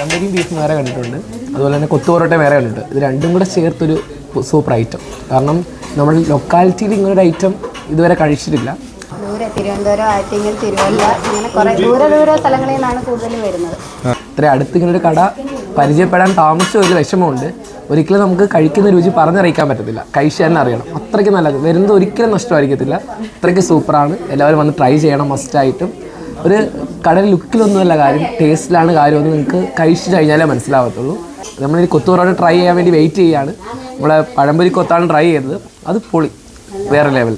പഴംപൊരിയും ബീഫും വേറെ കണ്ടിട്ടുണ്ട്. അതുപോലെ തന്നെ കൊത്തു പൊറോട്ട വേറെ കണ്ടിട്ടുണ്ട്. ഇത് രണ്ടും കൂടെ ചേർത്തൊരു സൂപ്പർ ഐറ്റം കാരണം നമ്മൾ ലൊക്കാലിറ്റിയിൽ ഇങ്ങനൊരു ഐറ്റം ഇതുവരെ കഴിച്ചിട്ടില്ല. ദൂരെ തിരുവനന്തപുരം ആറ്റിങ്ങൽ തിരുവല്ല അങ്ങനെ കുറെ ദൂരെ ദൂരെ സ്ഥലങ്ങളിൽ നിന്നാണ് കൂടുതലും വരുന്നത്. ഇത്ര അടുത്ത് ഇങ്ങനൊരു കട പരിചയപ്പെടാൻ താമസിച്ച ഒരു വിഷമമുണ്ട്. ഒരിക്കലും നമുക്ക് കഴിക്കുന്ന രുചി പറഞ്ഞറിയിക്കാൻ പറ്റത്തില്ല. കഴിച്ചാൽ തന്നെ അറിയണം. അത്രയ്ക്ക് നല്ലത്. വരുന്നത് ഒരിക്കലും നഷ്ടമായിരിക്കത്തില്ല. അത്രയ്ക്ക് സൂപ്പറാണ് എല്ലാവരും വന്ന് ട്രൈ ചെയ്യണം. മസ്റ്റായിട്ടും ഒരു കടൽ ലുക്കിലൊന്നുമല്ല കാര്യം ടേസ്റ്റിലാണ് കാര്യമെന്ന് നിങ്ങൾക്ക് കഴിച്ചു കഴിഞ്ഞാലേ മനസ്സിലാവത്തുള്ളൂ. നമ്മൾ ഈ കൊത്തു പൊറോട്ട ട്രൈ ചെയ്യാൻ വേണ്ടി വെയിറ്റ് ചെയ്യാണ്. നമ്മളെ പഴംപൊരി കൊത്താണ് ട്രൈ ചെയ്തത്. അത് പൊളി. വേറെ ലെവൽ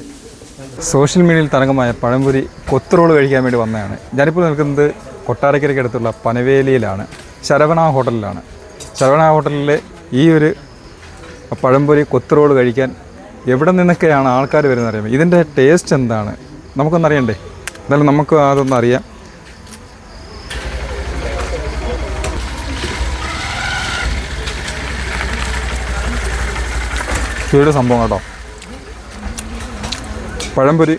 സോഷ്യൽ മീഡിയയിൽ തരംഗമായ പഴംപൊരി കൊത്തുറോൾ കഴിക്കാൻ വേണ്ടി വന്നതാണ്. ഞാനിപ്പോൾ നിൽക്കുന്നത് കൊട്ടാരക്കരയ്ക്ക് അടുത്തുള്ള പനവേലിയിലാണ്. ശരവണ ഹോട്ടലിലാണ്. ശരവണ ഹോട്ടലിലെ ഈ ഒരു പഴംപൊരി കൊത്തുറോൾ കഴിക്കാൻ എവിടെ നിന്നൊക്കെയാണ് ആൾക്കാർ വരുന്നത് അറിയാം ഇതിന്റെ ടേസ്റ്റ് എന്താണ്? നമുക്കൊന്നറിയണ്ടേ എന്തായാലും നമുക്ക് അതൊന്നും അറിയാം. ഇവിടെ സംഭവം കേട്ടോ. പഴംപൊരി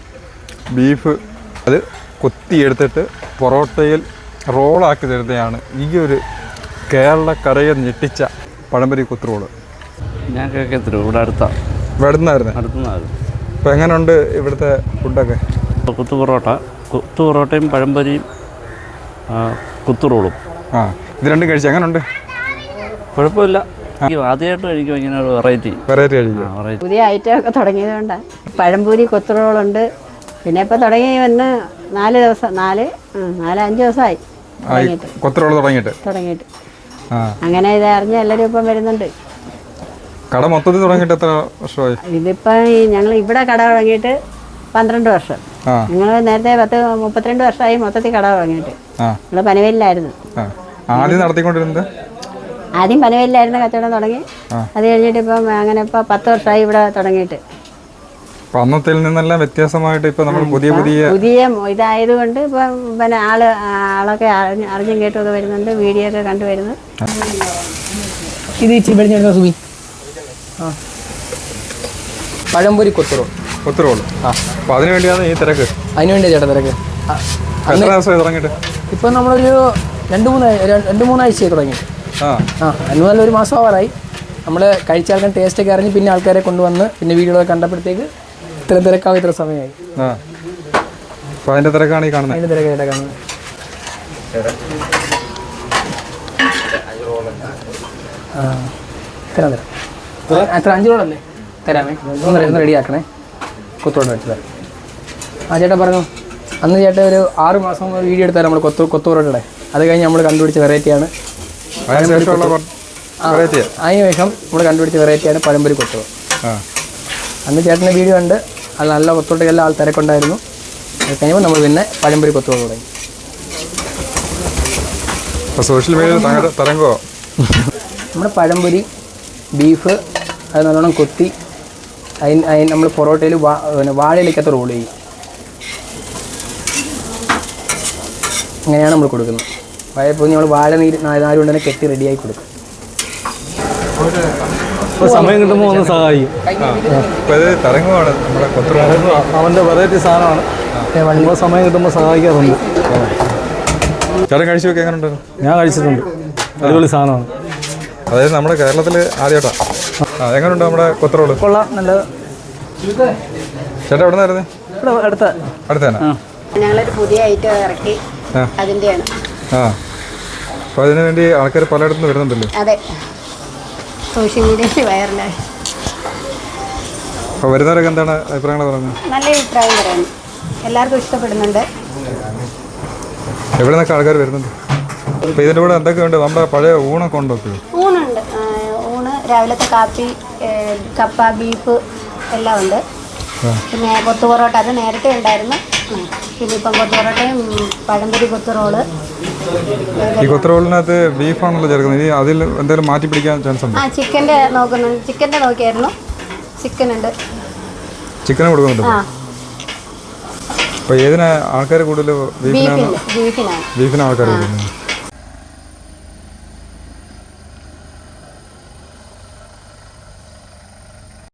ബീഫ് അത് കൊത്തിയെടുത്തിട്ട് പൊറോട്ടയിൽ റോളാക്കി തരുന്നതാണ് ഈ ഒരു കേരളക്കരയെ ഞെട്ടിച്ച പഴംപൊരി കുത്തുറോൾ ഞാൻ കേൾക്കത്തില്ല ഇവിടെ അടുത്ത. അടുത്തുനിന്നായിരുന്നു. അടുത്തുനിന്നായിരുന്നു. അപ്പോൾ എങ്ങനെയുണ്ട് ഇവിടുത്തെ ഫുഡൊക്കെ കുത്തു പൊറോട്ട. കുത്തു പൊറോട്ടയും പഴംപൊരിയും കുത്തുറോളും. ആ ഇത് രണ്ടും കഴിച്ചു? എങ്ങനെയുണ്ട് കുഴപ്പമില്ല. എനിക്ക് ആദ്യമായിട്ട് കഴിക്കും ഇങ്ങനെ ഒരു വെറൈറ്റി വെറൈറ്റി കഴിക്കും. പുതിയ ഐറ്റം ഒക്കെ തുടങ്ങിയതുകൊണ്ടാണ് പഴംപൂരി കൊത്തുറോളുണ്ട്. പിന്നെ ഇപ്പം തുടങ്ങി വന്ന് നാല് ദിവസം നാല് നാലഞ്ച് നാല് അഞ്ച് ദിവസമായി. കൊത്തുറോൾ തുടങ്ങിയിട്ട്. തുടങ്ങിയിട്ട്. ആ. അങ്ങനെ ഇത് അറിഞ്ഞ് എല്ലാവരും ഇപ്പം വരുന്നുണ്ട്. കട മൊത്തത്തിൽ തുടങ്ങിയിട്ട് എത്ര വർഷമായി? ഇതിപ്പോൾ ഞങ്ങൾ ഇവിടെ കട തുടങ്ങിയിട്ട് പന്ത്രണ്ട് വർഷം. ഞങ്ങൾ നേരത്തെ പത്ത് മുപ്പത്തിരണ്ട് വർഷമായി മൊത്തത്തിൽ കട തുടങ്ങിയിട്ട് നമ്മൾ പനവേലിലായിരുന്നു. ആദ്യം നടത്തിക്കൊണ്ടിരുന്നത്? ആദ്യം പനവേലിലായിരുന്നു കച്ചവടം തുടങ്ങി. അത് കഴിഞ്ഞിട്ട് ഇപ്പം അങ്ങനെ ഇപ്പം പത്ത് വർഷമായി ഇവിടെ തുടങ്ങിയിട്ട്. അന്നത്തിൽ നിന്നെല്ലാം വ്യത്യാസമായിട്ട് ഇപ്പം നമ്മൾ പുതിയ പുതിയ പുതിയ ഇതായതുകൊണ്ട് ഇപ്പം പിന്നെ ആൾ ആളൊക്കെ അറിഞ്ഞ് അറിഞ്ഞും കേട്ടുമൊക്കെ വരുന്നുണ്ട്. വീഡിയോ ഒക്കെ കണ്ടുവരുന്നു. ഇത് ഇച്ചിരി വെളിഞ്ഞെടുത്ത സുബി ആ. പഴംപൊരി കൊത്തുറോ. കൊത്തുറോൾ ആ. അപ്പോൾ അതിനു വേണ്ടിയാണ് ഈ തിരക്ക്. അതിന് വേണ്ടിയാണ് ചേട്ടാ തിരക്ക്. എത്ര ദിവസമായി തുടങ്ങിയിട്ട്? ഇപ്പം നമ്മളൊരു രണ്ട് മൂന്ന് രണ്ട് മൂന്നാഴ്ചയായി തുടങ്ങി. ആ. ആ ഒരു മാസം ആവാറായി നമ്മൾ കഴിച്ച ആൾക്കാർ ടേസ്റ്റൊക്കെ അറിഞ്ഞ് പിന്നെ ആൾക്കാരെ കൊണ്ടുവന്ന് പിന്നെ വീഡിയോ കണ്ടപ്പോഴത്തേക്ക് ഇത്ര തിരക്കാവും ഇത്ര സമയമായി. അപ്പോൾ അതിന്റെ തിരക്കാണ് ഈ കാണുന്നത് അതിന്റെ തിരക്കായിട്ട് കാണുന്നത് ആ. തരാം തരാം അഞ്ച് റോളല്ലേ തരാമേ. ഒന്ന് ഒന്ന് റെഡി ആക്കണേ കൊത്തോട് വെച്ച് തരാം ആ ചേട്ടാ പറഞ്ഞു. അന്ന് ചേട്ടാ ഒരു ആറ് മാസം മുമ്പ് വീഡിയോ എടുത്താൽ നമ്മൾ കൊത്തു കൊത്തോറോടെ അത് കഴിഞ്ഞ് നമ്മൾ കണ്ടുപിടിച്ച വെറൈറ്റിയാണ് അതിനുശേഷം നമ്മൾ കണ്ടുപിടിച്ച വെറൈറ്റിയാണ് പഴംപൊരി കൊത്തുക ആ. അന്ന് ചേട്ടന്റെ വീഡിയോ ഉണ്ട്. അത് നല്ല കൊത്തോട്ടൊക്കെല്ലാം ആൾ തിരക്കുണ്ടായിരുന്നു അത് കഴിയുമ്പോൾ നമ്മൾ പിന്നെ പഴംപൊരി കൊത്തുക തുടങ്ങി. സോഷ്യൽ മീഡിയയിൽ നമ്മുടെ പഴംപൊരി ബീഫ് അത് നല്ലോണം കൊത്തി അതിന് അതിന് നമ്മൾ പൊറോട്ടയിൽ വാ പിന്നെ വാഴയിലേക്കകത്ത് റോൾ ചെയ്യും. അങ്ങനെയാണ് നമ്മൾ കൊടുക്കുന്നത്. വാഴപ്പോൾ നമ്മൾ വാഴ നീര് നാല് കൊണ്ട് തന്നെ കെട്ടി റെഡിയായി കൊടുക്കും. സമയം കിട്ടുമ്പോൾ ഒന്ന് സഹായിക്കും. അവന്റെ വെറൈറ്റി സാധനമാണ്. സമയം കിട്ടുമ്പോൾ സഹായിക്കാറുണ്ട്. ചേട്ടൻ കഴിച്ചു നോക്കി എങ്ങനെ ഉണ്ടായിരുന്നു ഞാൻ കഴിച്ചിട്ടുണ്ട്. അടിപൊളി സാധനമാണ്. അതായത് നമ്മുടെ കേരളത്തിൽ ആദ്യമായിട്ടാണ് ആ എങ്ങനെയുണ്ട് നമ്മുടെ കൊത്രോൾ കൊള്ളാം നല്ലത് ചേട്ടാ എവിടെ നിന്നായിരുന്നു അടുത്ത അടുത്ത് തന്നെ ഞങ്ങളൊരു പുതിയ ഐറ്റം ഇറക്കി. അതിന്റെയാണ് ആ. അപ്പോൾ അതിനു വേണ്ടി ആൾക്കാർ പലയിടത്തു നിന്ന് വരുന്നുണ്ടല്ലോ. അതെ. സോഷ്യൽ മീഡിയയിൽ വൈറലായി. അപ്പോൾ വരുന്നവരൊക്കെ എന്താണ് അഭിപ്രായങ്ങൾ പറയുന്നത് നല്ല അഭിപ്രായം പറയുന്നു എല്ലാവർക്കും ഇഷ്ടപ്പെടുന്നുണ്ട്. എവിടെ നിന്നൊക്കെ ആൾക്കാർ വരുന്നുണ്ട്? അപ്പോൾ ഇതിന്റെ കൂടെ എന്തൊക്കെയുണ്ട് നമ്മുടെ പഴയ ഊണൊക്കെ ഉണ്ടോ ഇപ്പോൾ ഊണുണ്ട് ആ, ഊണ് രാവിലത്തെ കാപ്പി കപ്പ ബീഫ് എല്ലാം ഉണ്ട്. പിന്നെ കൊത്തു പൊറോട്ട അത് നേരത്തെ ഉണ്ടായിരുന്നു. പിന്നെ ഇപ്പം കൊത്തു പൊറോട്ടയും പഴംപൊരി കൊത്തു റോൾ. ഈ കൊത്തുറോളിനകത്ത് ബീഫാണല്ലോ ചേർക്കുന്നത്. അതിൽ എന്തെങ്കിലും മാറ്റി പിടിക്കാൻ ചാൻസ് ഉണ്ടോ? ആ ചിക്കന്റെ നോക്കുന്നുണ്ട് ചിക്കന്റെ നോക്കിയായിരുന്നു. ചിക്കൻ ഉണ്ട്. ചിക്കനും കൊടുക്കുന്നുണ്ട്? അപ്പോൾ ഏതിനാ ആൾക്കാർ കൂടുതൽ ബീഫിനാണ്. ബീഫിനാണ് ആൾക്കാർ വരുന്നത്